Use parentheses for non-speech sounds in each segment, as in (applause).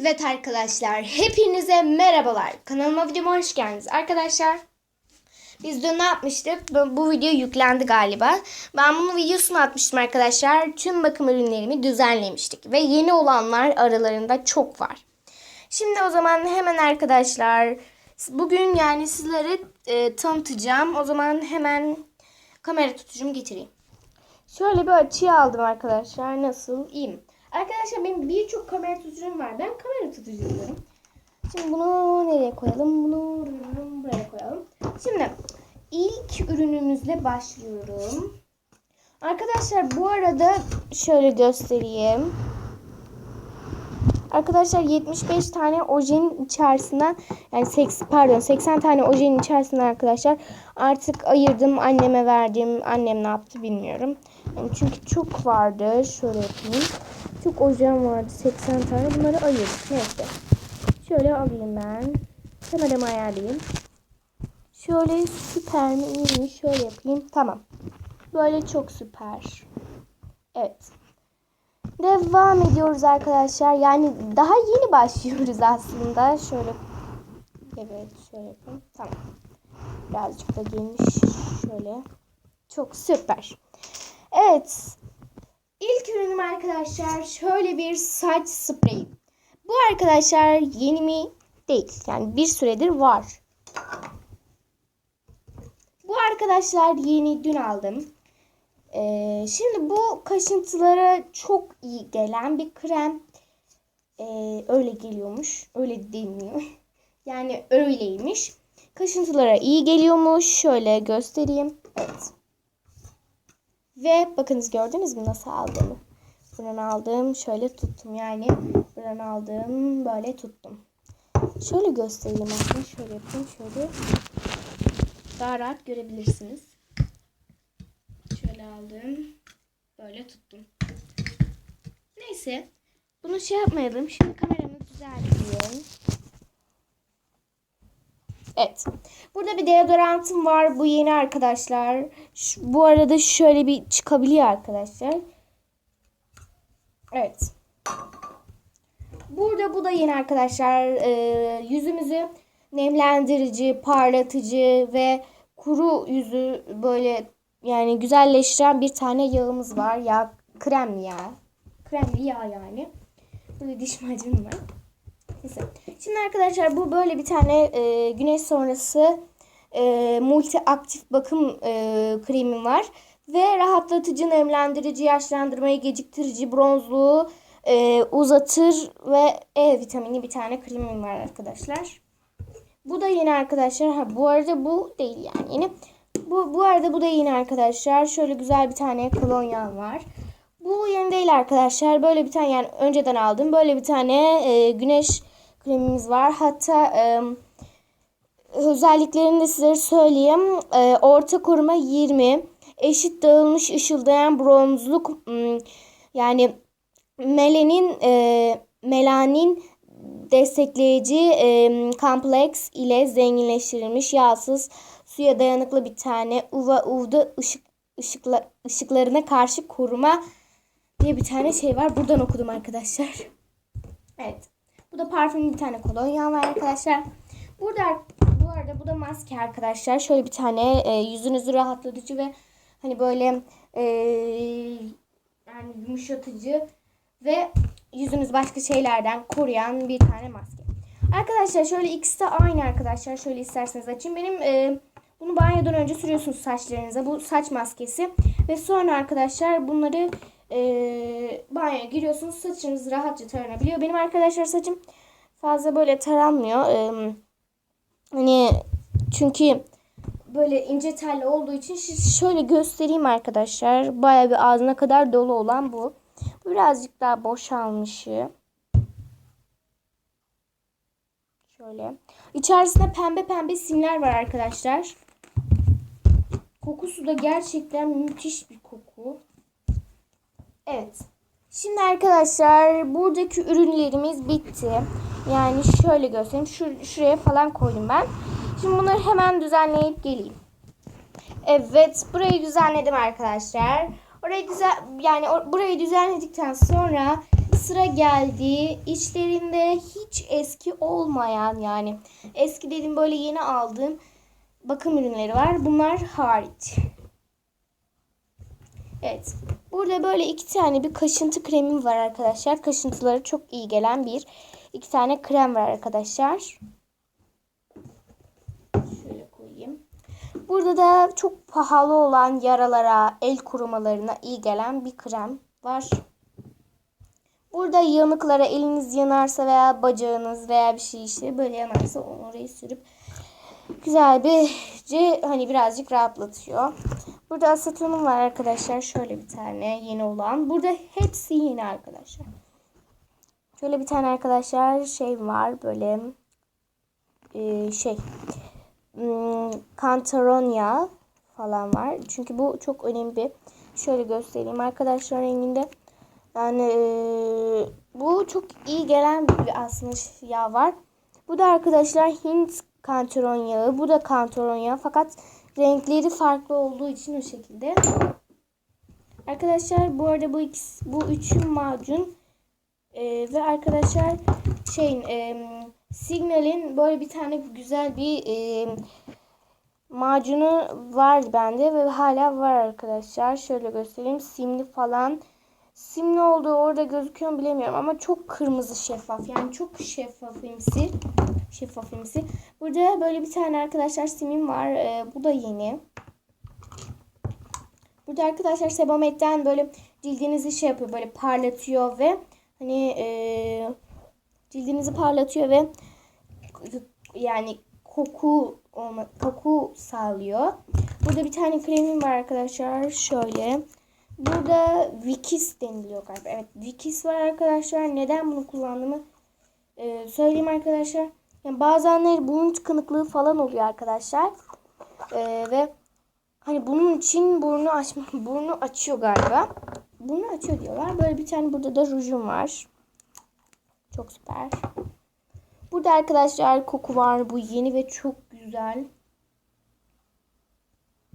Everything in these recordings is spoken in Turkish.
Evet arkadaşlar, hepinize merhabalar. Kanalıma videoma hoş geldiniz. Arkadaşlar, biz dün ne yapmıştık? Bu, bu video yüklendi galiba. Ben bunun videosunu atmıştım arkadaşlar. Tüm bakım ürünlerimi düzenlemiştik. Ve yeni olanlar aralarında çok var. Şimdi o zaman hemen arkadaşlar, bugün yani sizlere e, tanıtacağım. O zaman hemen kamera tutucumu getireyim. Şöyle bir açıyı aldım arkadaşlar. Nasıl? İyi mi? Arkadaşlar benim birçok kamera tutucum var. Ben kamera tutucu diyorum. Şimdi bunu nereye koyalım? Bunu buraya koyalım. Şimdi ilk ürünümüzle başlıyorum. Arkadaşlar bu arada şöyle göstereyim. Arkadaşlar 75 tane ojenin içerisinden yani 80 pardon 80 tane ojenin içerisinden arkadaşlar artık ayırdım anneme verdim. Annem ne yaptı bilmiyorum. Yani çünkü çok vardı. Şöyle yapayım. Çok ojem vardı 80 tane. Bunları ayırdık. Neyse. Şöyle alayım ben. Kameramı ayarlayayım. Şöyle süper mi iyi mi? Şöyle yapayım. Tamam. Böyle çok süper. Evet. Devam ediyoruz arkadaşlar. Yani daha yeni başlıyoruz aslında. Şöyle Evet şöyle yapayım. Tamam. Birazcık da geniş. Şöyle. Çok süper. Evet. İlk ürünüm arkadaşlar şöyle bir saç spreyi. Bu arkadaşlar yeni mi? Değil. Yani bir süredir var. Bu arkadaşlar yeni dün aldım. Ee, şimdi bu kaşıntılara çok iyi gelen bir krem. Ee, öyle geliyormuş. Öyle deniliyor. (laughs) yani öyleymiş. Kaşıntılara iyi geliyormuş. Şöyle göstereyim. Evet. Ve bakınız gördünüz mü nasıl aldığımı. Buradan aldım. Şöyle tuttum yani. Buradan aldım. Böyle tuttum. Şöyle göstereyim aslında. Şöyle yapayım. Şöyle. Daha rahat görebilirsiniz. Şöyle aldım. Böyle tuttum. Neyse. Bunu şey yapmayalım. Şimdi kameramı düzeltiyorum. Evet. Burada bir deodorantım var. Bu yeni arkadaşlar. Şu, bu arada şöyle bir çıkabiliyor arkadaşlar. Evet. Burada bu da yeni arkadaşlar. Ee, yüzümüzü nemlendirici, parlatıcı ve kuru yüzü böyle yani güzelleştiren bir tane yağımız var. Ya krem ya. Kremli yağ yani. Burada diş macunu var. Neyse. Şimdi arkadaşlar bu böyle bir tane e, güneş sonrası e, multi aktif bakım e, kremim var. Ve rahatlatıcı, nemlendirici, yaşlandırmayı geciktirici, bronzluğu e, uzatır ve E vitamini bir tane kremim var arkadaşlar. Bu da yeni arkadaşlar. Ha, bu arada bu değil yani yeni. Bu, bu arada bu da yeni arkadaşlar. Şöyle güzel bir tane kolonyam var. Bu yeni değil arkadaşlar. Böyle bir tane yani önceden aldım. Böyle bir tane e, güneş kremimiz var. Hatta e, özelliklerini de size söyleyeyim. E, orta koruma 20. Eşit dağılmış ışıldayan bronzluk yani melanin e, melanin destekleyici e, kompleks ile zenginleştirilmiş yağsız suya dayanıklı bir tane UVA UV'da ışık ışıkla, ışıklarına karşı koruma diye bir tane şey var. Buradan okudum arkadaşlar. Evet. Bu da parfümlü bir tane kolonya var arkadaşlar. Burada bu arada bu da maske arkadaşlar. Şöyle bir tane e, yüzünüzü rahatlatıcı ve hani böyle e, yani yumuşatıcı ve yüzünüz başka şeylerden koruyan bir tane maske. Arkadaşlar şöyle ikisi de aynı arkadaşlar. Şöyle isterseniz açayım. Benim e, bunu banyodan önce sürüyorsunuz saçlarınıza. Bu saç maskesi. Ve sonra arkadaşlar bunları e, banyoya giriyorsunuz. Saçınız rahatça taranabiliyor. Benim arkadaşlar saçım fazla böyle taranmıyor. E, hani çünkü böyle ince telli olduğu için şöyle göstereyim arkadaşlar. Baya bir ağzına kadar dolu olan bu. Birazcık daha boşalmışı. Şöyle. İçerisinde pembe pembe simler var arkadaşlar. Kokusu da gerçekten müthiş bir. Evet. Şimdi arkadaşlar buradaki ürünlerimiz bitti. Yani şöyle göstereyim. Şur şuraya falan koydum ben. Şimdi bunları hemen düzenleyip geleyim. Evet. Burayı düzenledim arkadaşlar. Orayı güzel yani or burayı düzenledikten sonra sıra geldi. İçlerinde hiç eski olmayan yani eski dediğim böyle yeni aldığım bakım ürünleri var. Bunlar hariç. Evet. Burada böyle iki tane bir kaşıntı kremim var arkadaşlar. Kaşıntıları çok iyi gelen bir iki tane krem var arkadaşlar. Şöyle koyayım. Burada da çok pahalı olan yaralara, el kurumalarına iyi gelen bir krem var. Burada yanıklara eliniz yanarsa veya bacağınız veya bir şey işte böyle yanarsa onu oraya sürüp güzel bir hani birazcık rahatlatıyor. Burada asetonum var arkadaşlar. Şöyle bir tane yeni olan. Burada hepsi yeni arkadaşlar. Şöyle bir tane arkadaşlar şey var böyle e, şey hmm, Cantaronia falan var. Çünkü bu çok önemli. Şöyle göstereyim arkadaşlar renginde. Yani e, bu çok iyi gelen bir aslında yağ var. Bu da arkadaşlar Hint kantaron yağı. Bu da kantaron yağı. Fakat renkleri farklı olduğu için o şekilde. Arkadaşlar bu arada bu ikisi, bu üçü macun e, ve arkadaşlar şeyin e, Signal'in böyle bir tane güzel bir e, macunu var bende ve hala var arkadaşlar. Şöyle göstereyim. Simli falan. Simli olduğu orada gözüküyor mu bilemiyorum ama çok kırmızı şeffaf. Yani çok şeffafimsi. Şeffafimsi. Burada böyle bir tane arkadaşlar simim var. Ee, bu da yeni. Burada arkadaşlar Sebamet'ten böyle cildinizi şey yapıyor. Böyle parlatıyor ve hani e, cildinizi parlatıyor ve yani koku olma, koku sağlıyor. Burada bir tane kremim var arkadaşlar. Şöyle. Burada Vikis deniliyor galiba. Evet Vikis var arkadaşlar. Neden bunu kullandığımı e, söyleyeyim arkadaşlar. Yani bazenleri burun tıkanıklığı falan oluyor arkadaşlar. E, ve hani bunun için burnu açma, (laughs) burnu açıyor galiba. Burnu açıyor diyorlar. Böyle bir tane burada da rujum var. Çok süper. Burada arkadaşlar koku var. Bu yeni ve çok güzel.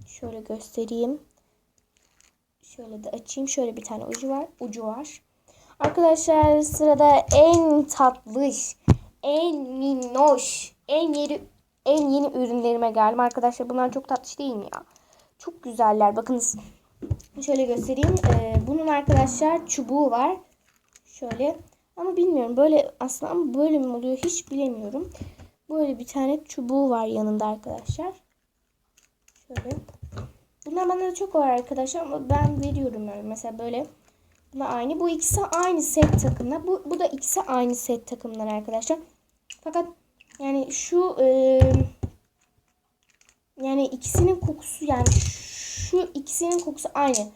Şöyle göstereyim. Şöyle de açayım. Şöyle bir tane ucu var. Ucu var. Arkadaşlar sırada en tatlış, en minnoş, en yeni en yeni ürünlerime geldim. Arkadaşlar bunlar çok tatlış değil mi ya? Çok güzeller. Bakınız. Şöyle göstereyim. Ee, bunun arkadaşlar çubuğu var. Şöyle. Ama bilmiyorum. Böyle aslında böyle mi oluyor hiç bilemiyorum. Böyle bir tane çubuğu var yanında arkadaşlar. Şöyle. Bunlar bana da çok var arkadaşlar ama ben veriyorum öyle. Mesela böyle. Buna aynı. Bu ikisi aynı set takımlar. Bu, bu da ikisi aynı set takımlar arkadaşlar. Fakat yani şu e, yani ikisinin kokusu yani şu ikisinin kokusu aynı.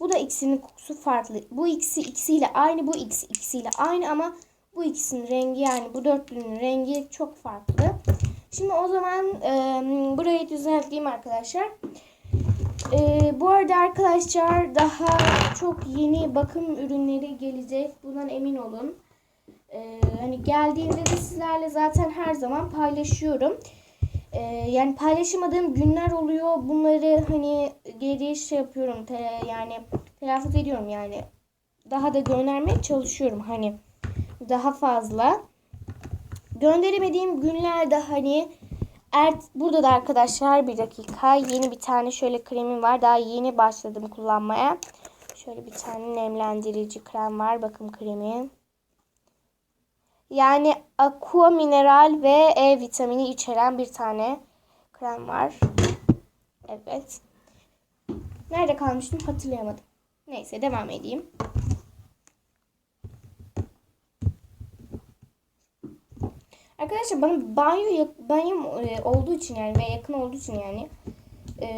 Bu da ikisinin kokusu farklı. Bu ikisi ikisiyle aynı. Bu ikisi ikisiyle aynı ama bu ikisinin rengi yani bu dörtlünün rengi çok farklı. Şimdi o zaman e, burayı düzenleyeyim arkadaşlar. E, bu arada arkadaşlar daha çok yeni bakım ürünleri gelecek. Bundan emin olun. E, hani geldiğinde de sizlerle zaten her zaman paylaşıyorum. E, yani paylaşamadığım günler oluyor. Bunları hani geri şey yapıyorum. Te, yani telaffuz ediyorum yani. Daha da göndermeye çalışıyorum. Hani daha fazla. Gönderemediğim günlerde hani Er, burada da arkadaşlar bir dakika yeni bir tane şöyle kremim var. Daha yeni başladım kullanmaya. Şöyle bir tane nemlendirici krem var. Bakım kremi. Yani aqua mineral ve E vitamini içeren bir tane krem var. Evet. Nerede kalmıştım hatırlayamadım. Neyse devam edeyim. Arkadaşlar bana banyo banyo e, olduğu için yani ve yakın olduğu için yani e,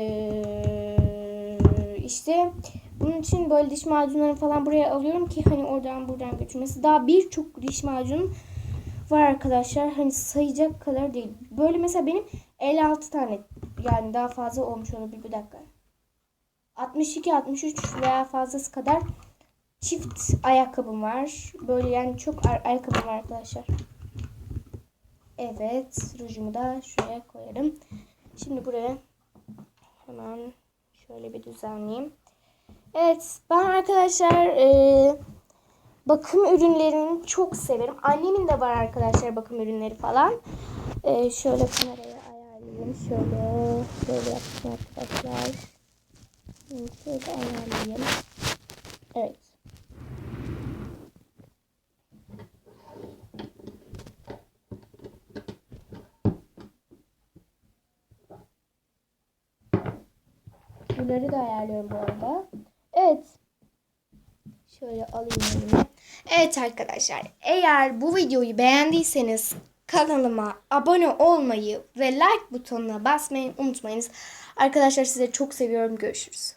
işte bunun için böyle diş macunları falan buraya alıyorum ki hani oradan buradan götürmesi. Daha birçok diş macun var arkadaşlar. Hani sayacak kadar değil. Böyle mesela benim 56 tane yani daha fazla olmuş olabilir bir dakika. 62 63 veya fazlası kadar çift ayakkabım var. Böyle yani çok ayakkabım var arkadaşlar. Evet. Rujumu da şuraya koyarım. Şimdi buraya hemen şöyle bir düzenleyeyim. Evet. Ben arkadaşlar e, bakım ürünlerini çok severim. Annemin de var arkadaşlar bakım ürünleri falan. Ee, şöyle kamerayı ayarlayayım. Şöyle şöyle yapayım arkadaşlar. Şöyle ayarlayayım. Evet. Bunları da ayarlıyorum bu arada. Evet. Şöyle alayım elime. Evet arkadaşlar eğer bu videoyu beğendiyseniz kanalıma abone olmayı ve like butonuna basmayı unutmayınız. Arkadaşlar size çok seviyorum. Görüşürüz.